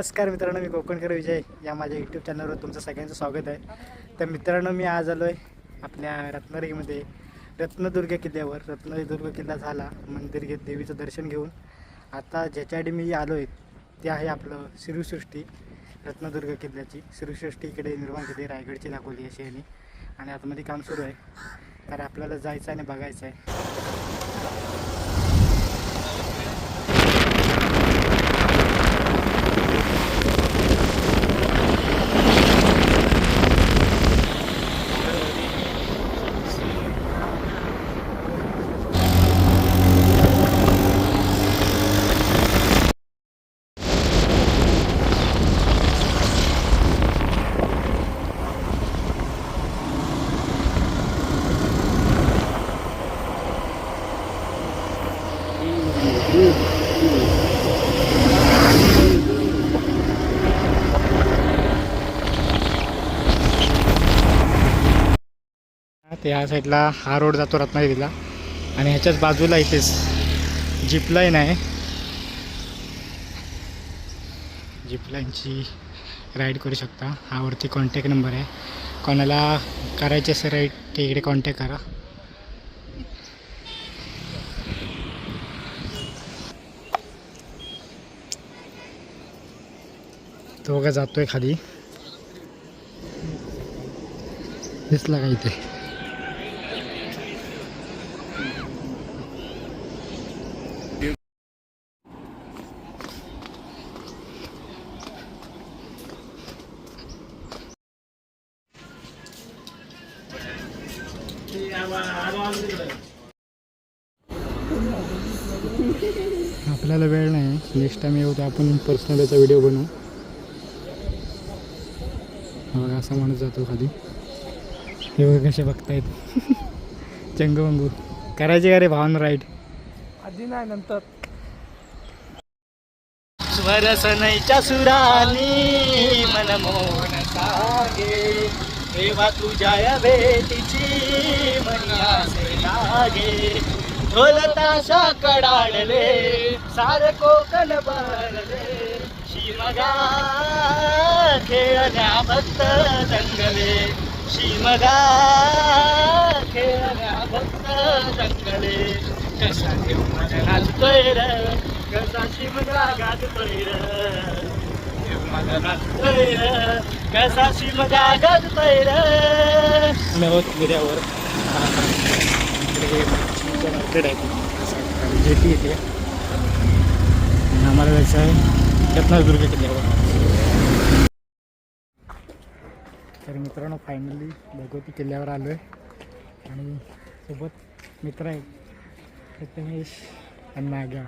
नमस्कार मित्रांनो मी कोकणकर विजय या माझ्या यूट्यूब चॅनलवर तुमचं सगळ्यांचं स्वागत आहे. तर मित्रांनो मी आज आलो आहे आपल्या रत्नागिरीमध्ये. रत्नदुर्ग किल्ल्यावर. रत्नदुर्ग किल्ला झाला मंदिर घेत देवीचं दर्शन घेऊन. आता ज्याच्यासाठी मी आलो आहे ते आहे आपलं श्रीसृष्टी रत्नदुर्ग किल्ल्याची. श्रीसृष्टी इकडे निर्माण केली रायगडची दाखवली अशी यांनी आणि आतमध्ये काम सुरू आहे. तर आपल्याला जायचं आणि बघायचं आहे. ते ह्या साईडला हा रोड जातो रत्नागिरीला. आणि ह्याच्याच बाजूला इथेच जिपलाईन आहे. जिपलाईनची राईड करू शकता. हा वरती कॉन्टॅक्ट नंबर आहे. कोणाला करायचे असेल राईड ते इकडे कॉन्टॅक्ट करा. तो बघा जातोय खाली. दिसला का इथे? आपल्याला वेळ नाही. नेक्स्ट टाइम येऊ तर आपण पर्सनल याचा व्हिडिओ बनवू. हा बघा असा माणूस जातो खाली. हे बघा कसे बघतायत. चंगमंगू करायचे का रे भावानं राईड आधी नाही नंतर. स्वरसनैच्या सुरानी मन मोहन सागे. देवा तुझ्या या भेटीची मनियासे लागे. ढोल ताशा कडाडले सार कोकण भरले शिमगा खेळण्या जंगले शिमगा खेळण्या जंगले कसा घेऊ घालतोय र? कसा शिमगा गाजतोय र? घेऊ माझा र? कसा शिमगा गाजतोय र? आम्ही गिऱ्यावर मार्केट आहे जेटी येते. आम्हाला जायचं आहे रत्नागिरी किल्ल्यावर तर मित्रांनो फायनली भगवती किल्ल्यावर आलो आहे आणि सोबत मित्र आहेत प्रथमेश आणि नाग्या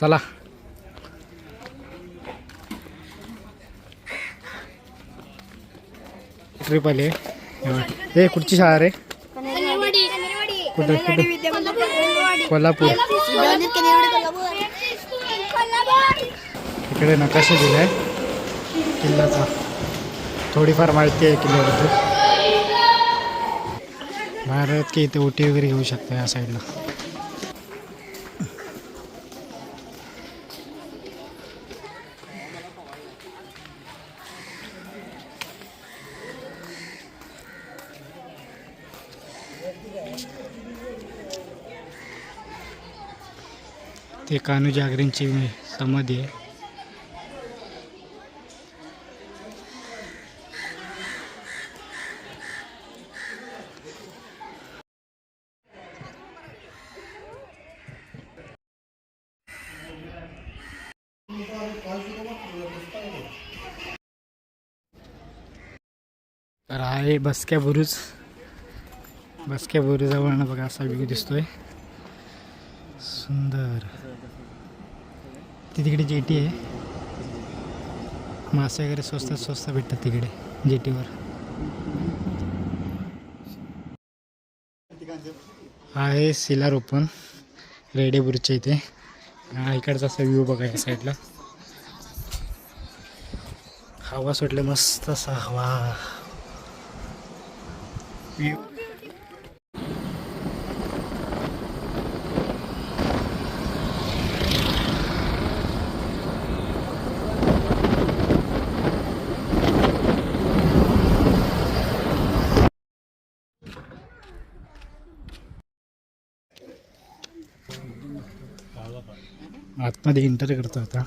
चला. ट्रिप आली आहे हे कुठची शाळा रे? कुठं कुठं? कोल्हापूर. इकडे नकाशा दिला आहे किल्ल्याचा. थोडीफार माहिती आहे किल्ल्याबद्दल. भारत की इथे ओटी वगैरे घेऊ शकता या साईडला ते कानू जागरणची समाधी आहे. तर आहे बसक्या बुरुज. बसक्या बुरुजावरनं बघा असा व्ह्यू दिसतोय. सुंदर. ती तिकडे जेटी आहे. मासे वगैरे स्वस्त स्वस्त भेटतात तिकडे जेटीवर. हा आहे सिलार ओपन रेडेपूरच्या इथे. हा इकडचा असा व्ह्यू बघा या साईडला हवा सुटले मस्त असा हवा. आतमध्ये इंटर करतो आता.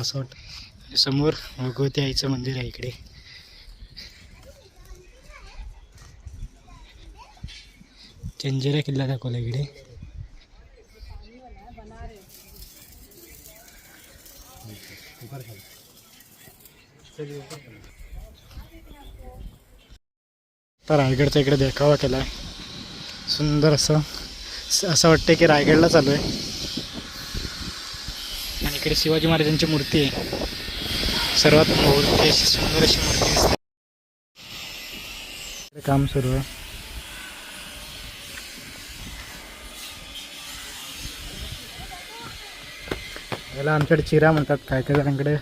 असं वाटतं समोर भगवती आईचं मंदिर आहे इकडे. चंजेरा किल्ला दाखवला इकडे तर रायगडचा इकडे देखावा केला आहे सुंदर असं असं वाटतं की रायगडला चालू आहे आणि इकडे शिवाजी महाराजांची मूर्ती आहे. सर्वात मोठी अशी सुंदर अशी मूर्ती दिसते. काम सुरू आहे. याला आमच्याकडे चिरा म्हणतात. काय काय जणांकडे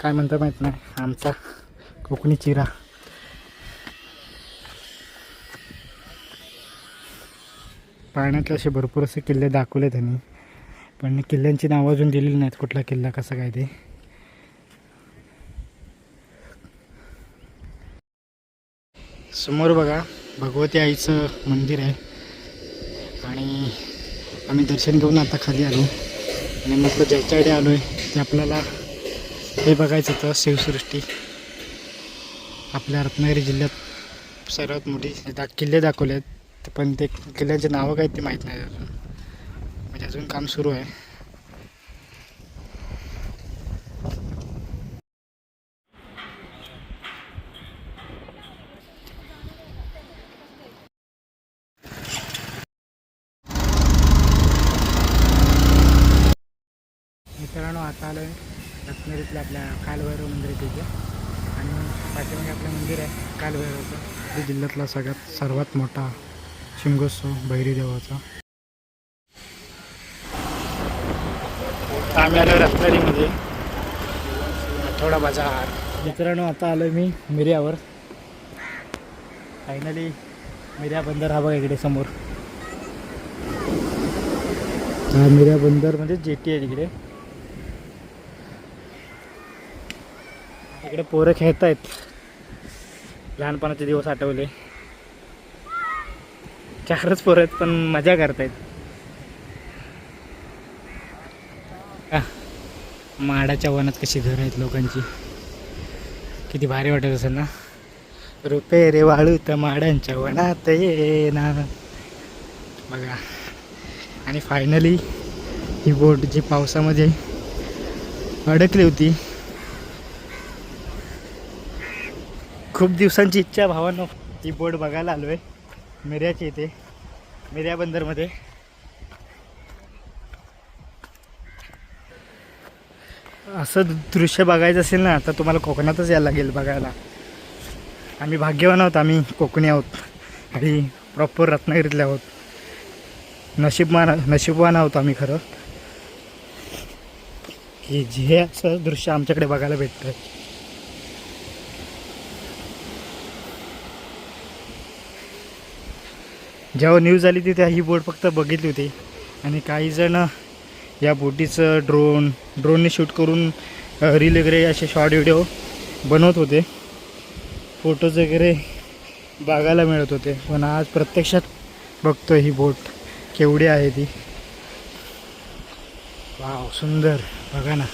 काय म्हणतात माहीत नाही. आमचा कोकणी चिरा. पाण्यातले असे भरपूर असे किल्ले दाखवले त्यांनी. पण किल्ल्यांची नावं अजून दिलेली नाहीत. कुठला किल्ला कसा काय ते. समोर बघा भगवती आईचं मंदिर आहे. आणि आम्ही दर्शन घेऊन आता खाली आलो. आणि मग ज्याच्याकडे आलो आहे ते आपल्याला हे बघायचं होतं शिवसृष्टी. आपल्या रत्नागिरी जिल्ह्यात सर्वात मोठी दा किल्ले दाखवले आहेत पण ते किल्ल्यांचे नावं काय ते माहीत नाही अजून. म्हणजे अजून काम सुरू आहे. मित्रांनो आता आलो आहे रत्नागिरीतल्या आपल्या कालभैरव मंदिर आहे तिथे आणि पाठीमागे आपलं मंदिर आहे कालभैरवचं. जिल्ह्यातला सगळ्यात सर्वात मोठा शिमगोत्सव भैरी देवाचा. आम्ही आलो रत्नागिरीमध्ये. थोडा बाजार. मित्रांनो आता आलो मी मिर्यावर. फायनली मिर्या बंदर हा बघा इकडे समोर. हा मिर्या बंदर म्हणजे जेटी आहे तिकडे. इकडे पोरं खेळत आहेत लहानपणाचे दिवस आठवले. चारच पोरं आहेत पण मजा करतायत. माडाच्या वनात कशी घर आहेत लोकांची? किती भारी वाटत असेल ना? रुपे रे वाळू तर माडांच्या वनात ये ना बघा. आणि फायनली ही बोट जी पावसामध्ये अडकली होती खूप दिवसांची इच्छा भावांनो. ती बोट बघायला आलो आहे मिर्याची इथे. मिर्या बंदरमध्ये. असं दृश्य बघायचं असेल ना तर तुम्हाला कोकणातच यायला लागेल बघायला. आम्ही भाग्यवान आहोत आम्ही कोकणी आहोत. आणि प्रॉपर रत्नागिरीतले आहोत. नशीबवान नशीबवान आहोत आम्ही खरं. की जे असं दृश्य आमच्याकडे बघायला भेटतं जेव्हा न्यूज आली होती ही बोट फक्त बघितली होती. आणि काही जण या बोटीचं ड्रोन ड्रोनने शूट करून रील वगैरे असे शॉर्ट व्हिडिओ बनवत होते. फोटोज वगैरे बघायला मिळत होते. पण आज प्रत्यक्षात बघतो ही बोट केवढी आहे ती. वाव सुंदर. बघा ना.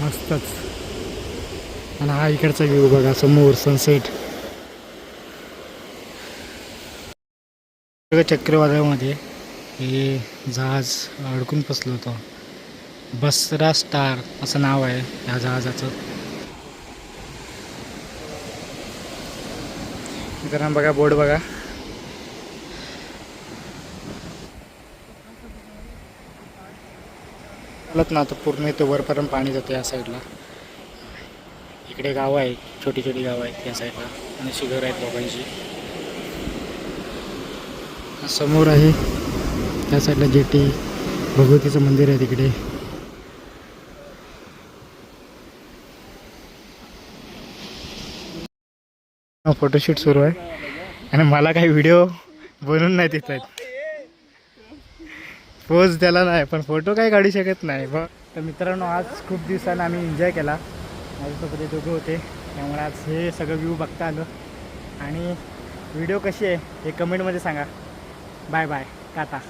मस्तच. आणि हा इकडचा व्ह्यू बघा समोर सनसेट चक्रीवादळामध्ये हे जहाज अडकून फसलं होतं. बसरा स्टार असं नाव आहे ह्या जहाजाचं. मित्रांनो बघा बोर्ड बघा. चालत ना आता पूर्ण इथे वरपर्यंत पाणी जातं या साईडला. इकडे गावं आहेत छोटी छोटी गावं आहेत या साईडला. आणि शिघर आहेत लोकांची समोर आहे. त्या साईडला जेटी भगवतीचं मंदिर आहे तिकडे. फोटोशूट सुरू आहे. आणि मला काही व्हिडिओ बनवून नाही देत आहेत. पोज त्याला नाही पण फोटो काही काढू शकत नाही. बघ. तर मित्रांनो आज खूप दिवसानं आम्ही एन्जॉय केला. माझ्यासोबत हे दोघं होते. त्यामुळे आज हे सगळं व्ह्यू बघता आलं. आणि व्हिडिओ कशी आहे हे कमेंटमध्ये सांगा. Bye bye Tata